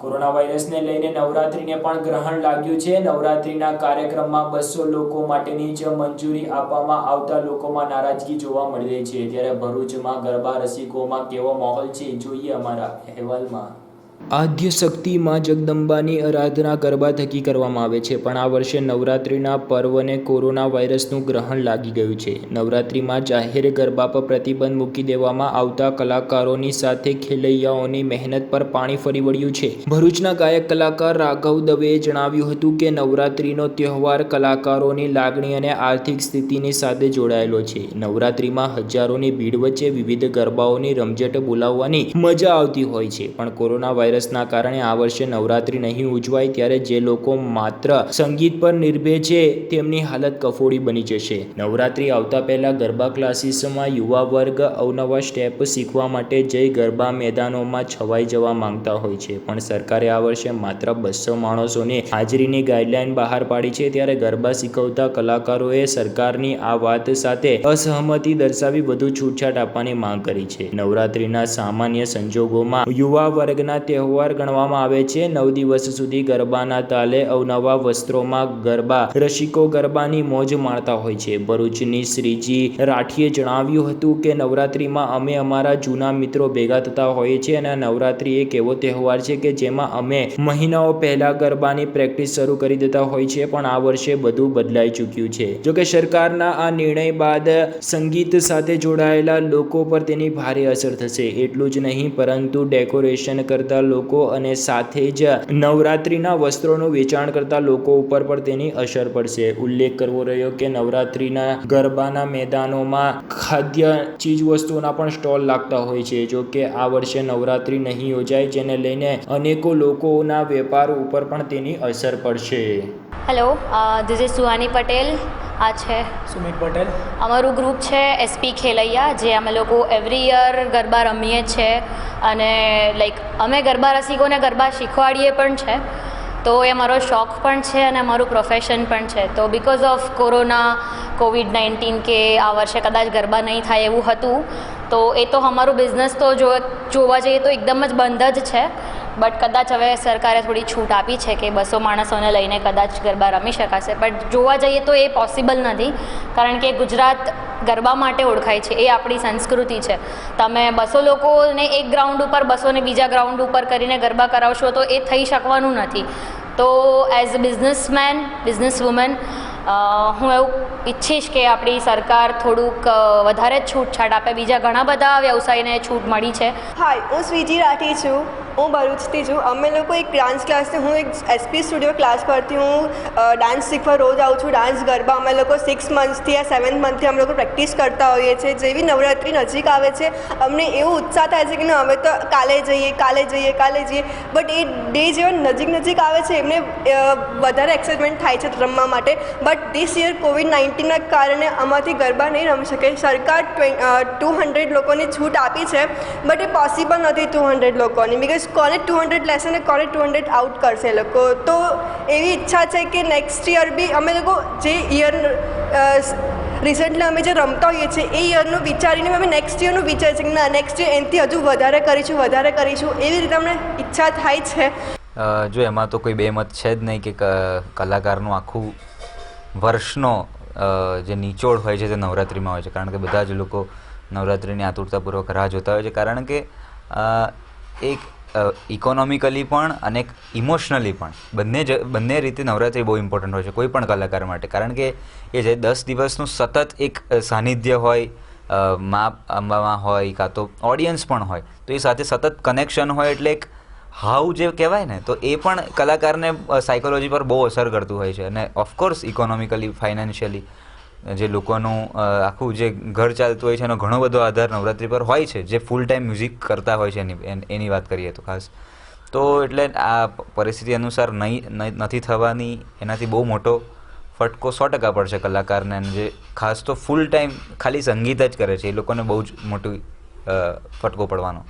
Corona વાયરસને લઈને નવરાત્રીને પણ ગ્રહણ લાગ્યું છે. નવરાત્રીના કાર્યક્રમમાં બસો લોકો માટેની જ મંજૂરી આપવામાં આવતા લોકોમાં નારાજગી જોવા મળી રહી છે. ત્યારે ભરૂચમાં ગરબા રસિકોમાં કેવો માહોલ છે, જોઈએ અમારા અહેવાલમાં. આદ્ય શક્તિમાં જગદંબાની આરાધના ગરબા થકી કરવામાં આવે છે, પણ આ વર્ષે નવરાત્રિના પર્વને કોરોના વાયરસનું ગ્રહણ લાગી ગયું છે. નવરાત્રિમાં જાહેર ગરબા પર પ્રતિબંધ મૂકી દેવામાં આવતા કલાકારોની સાથે ખેલૈયાઓની મહેનત પર પાણી ફરી વળ્યું છે. ભરૂચના ગાયક કલાકાર રાઘવ દવેએ જણાવ્યું હતું કે નવરાત્રિનો તહેવાર કલાકારોની લાગણી અને આર્થિક સ્થિતિની સાથે જોડાયેલો છે. નવરાત્રિમાં હજારોની ભીડ વચ્ચે વિવિધ ગરબાઓની રમઝટ બોલાવવાની મજા આવતી હોય છે, પણ કોરોના વાયરસના કારણે આ વર્ષે નવરાત્રી નહીં ઉજવાય, ત્યારે જે લોકો માત્ર સંગીત પર નિર્ભર છે, તેમની હાલત કફોડી બની જશે. નવરાત્રી આવતા પહેલા ગરબા ક્લાસીસમાં યુવા વર્ગ અવનવા સ્ટેપ શીખવા માટે જઈ ગરબા મેદાનોમાં છવાઈ જવા માંગતા હોય છે. પણ સરકારે આ વર્ષે માત્ર બસો માણસોને હાજરીની ગાઈડલાઈન બહાર પાડી છે, ત્યારે ગરબા શીખવતા કલાકારોએ સરકારની આ વાત સાથે અસહમતિ દર્શાવી વધુ છૂટછાટ આપવાની માંગ કરી છે. નવરાત્રીના સામાન્ય સંજોગોમાં યુવા વર્ગના તહેવાર ગણવામાં આવે છે. નવ દિવસ સુધી ગરબાના તાલે અવનવા વસ્ત્રોમાં ગરબા, રસિકો ગરબાની મોજ માણતા હોય છે. ભરૂચની શ્રીજી રાઠીએ જણાવ્યું હતું કે, નવરાત્રિમાં અમે અમારા જૂના મિત્રો ભેગા થતા હોઈએ છીએ અને નવરાત્રિ એક એવો તહેવાર છે કે જેમાં અમે મહિનાઓ પહેલા ગરબાની પ્રેક્ટિસ શરૂ કરી દેતા હોય છે, પણ આ વર્ષે બધું બદલાઈ ચૂક્યું છે. જોકે સરકારના આ નિર્ણય બાદ સંગીત સાથે જોડાયેલા લોકો પર તેની ભારે અસર થશે. એટલું જ નહીં, પરંતુ ડેકોરેશન કરતા લોકો અને સાથે જ નવરાત્રિના વસ્ત્રોનું વેચાણ કરતા લોકો ઉપર પણ તેની અસર પડશે. ઉલ્લેખ કરવો રહ્યો કે નવરાત્રિના ગરબાના મેદાનોમાં ખાદ્ય ચીજ વસ્તુઓના પણ સ્ટોલ લાગતા હોય છે. જો કે આ વર્ષે નવરાત્રિ નહીં યોજાય, જેને લઈને અનેકો લોકોના વેપાર ઉપર પણ તેની અસર પડશે. Hello this is Suhani Patel આ છે. સુમિત પટેલ. અમારું ગ્રુપ છે એસપી ખેલૈયા જે અમે લોકો એવરી યર ગરબા રમીએ છીએ અને લાઈક અમે ગરબા રસિકોને ગરબા શીખવાડીએ પણ છે. તો એ મારો શોખ પણ છે અને અમારું પ્રોફેશન પણ છે. તો because of corona Covid nineteen કે આ વર્ષે કદાચ ગરબા નહીં થાય એવું હતું તો એ તો અમારું બિઝનેસ તો જો જોવા જઈએ તો એકદમ જ બંધ જ છે. બટ કદાચ હવે સરકારે થોડી છૂટ આપી છે કે બસો માણસોને લઈને કદાચ ગરબા રમી શકાશે. બટ જોવા જઈએ તો એ પોસિબલ નથી. કારણ કે ગુજરાત ગરબા માટે ઓળખાય છે. એ આપણી સંસ્કૃતિ છે. તમે બસો લોકોને એક ગ્રાઉન્ડ ઉપર, બસોને બીજા ગ્રાઉન્ડ ઉપર કરીને ગરબા કરાવશો તો એ થઈ શકવાનું નથી. તો as a businessman business woman હું એવું ઈચ્છીશ કે આપણી સરકાર થોડુંક વધારે જ છૂટછાટ આપે. બીજા ઘણા બધા વ્યવસાયને છૂટ મળી છે. હાય, હું સ્વીજી રાઠી છું. હું ભરૂચથી છું. અમે લોકો એક ડાન્સ ક્લાસ હું એક એસપી સ્ટુડિયો ક્લાસ પરથી હું ડાન્સ શીખવા રોજ આવું છું. ડાન્સ ગરબા અમે લોકો સિક્સ મંથથી આ સેવન્થ મંથથી અમે લોકો પ્રેક્ટિસ કરતા હોઈએ છીએ. જેવી નવરાત્રિ નજીક આવે છે, અમને એવો ઉત્સાહ થાય છે કે ના અમે તો કાલે જઈએ કાલે જઈએ કાલે જઈએ. બટ એ ડે જેવા નજીક નજીક આવે છે, એમને વધારે એક્સાઇટમેન્ટ થાય છે રમવા માટે. બટ ધીસ યર કોવિડ નાઇન્ટીનના કારણે આમાંથી ગરબા નહીં રમી શકે. સરકાર ટુ હંડ્રેડ લોકોની છૂટ આપી છે બટ એ પોસિબલ નથી ટુ હંડ્રેડ લોકોની. બિકોઝ કોને ટુ હંડ્રેડ લેશે ને કોને ટુ હંડ્રેડ આઉટ કરશે લોકો. તો એવી ઈચ્છા છે કે નેક્સ્ટ યર બી અમે લોકો જે યર રિસેન્ટલી અમે જે રમતા હોઈએ છીએ, એ યરનું વિચારીને અમે નેક્સ્ટ યરનું વિચારીએ છીએ કે ના નેક્સ્ટ યર એનાથી હજુ વધારે કરીશું વધારે કરીશું. એવી રીતે અમને ઈચ્છા થાય છે. જો એમાં તો કોઈ બે મત છે જ નહીં કે, કલાકારનું આખું વર્ષનો જે નિચોડ હોય છે તે નવરાત્રિમાં હોય છે. કારણ કે બધા જ લોકો નવરાત્રિની આતુરતાપૂર્વક રાહ જોતા હોય છે. કારણ કે એક ઇકોનોમિકલી પણ અને એક ઇમોશનલી પણ બંને જ, બંને રીતે નવરાત્રિ બહુ ઇમ્પોર્ટન્ટ હોય છે, કોઈ પણ કલાકાર માટે. કારણ કે એ જે દસ દિવસનું સતત એક સાનિધ્ય હોય મા, અંબામાં હોય, કાં તો ઓડિયન્સ પણ હોય, તો એ સાથે સતત કનેક્શન હોય એટલે એક હાવ જે કહેવાય ને, તો એ પણ કલાકારને સાયકોલોજી પર બહુ અસર કરતું હોય છે. અને ઓફકોર્સ ઇકોનોમિકલી ફાઇનાન્શિયલી જે લોકોનું આખું જે ઘર ચાલતું હોય છે, એનો ઘણો બધો આધાર નવરાત્રિ પર હોય છે. જે ફૂલ ટાઈમ મ્યુઝિક કરતા હોય છે, એની, એન- વાત કરીએ તો ખાસ. તો એટલે આ પરિસ્થિતિ અનુસાર નહીં- નથી થવાની. એનાથી બહુ મોટો ફટકો સો ટકા પડશે કલાકારને. જે ખાસ તો ફૂલ ટાઈમ ખાલી સંગીત જ કરે છે. એ લોકોને બહુ જ મોટું ફટકો પડવાનો.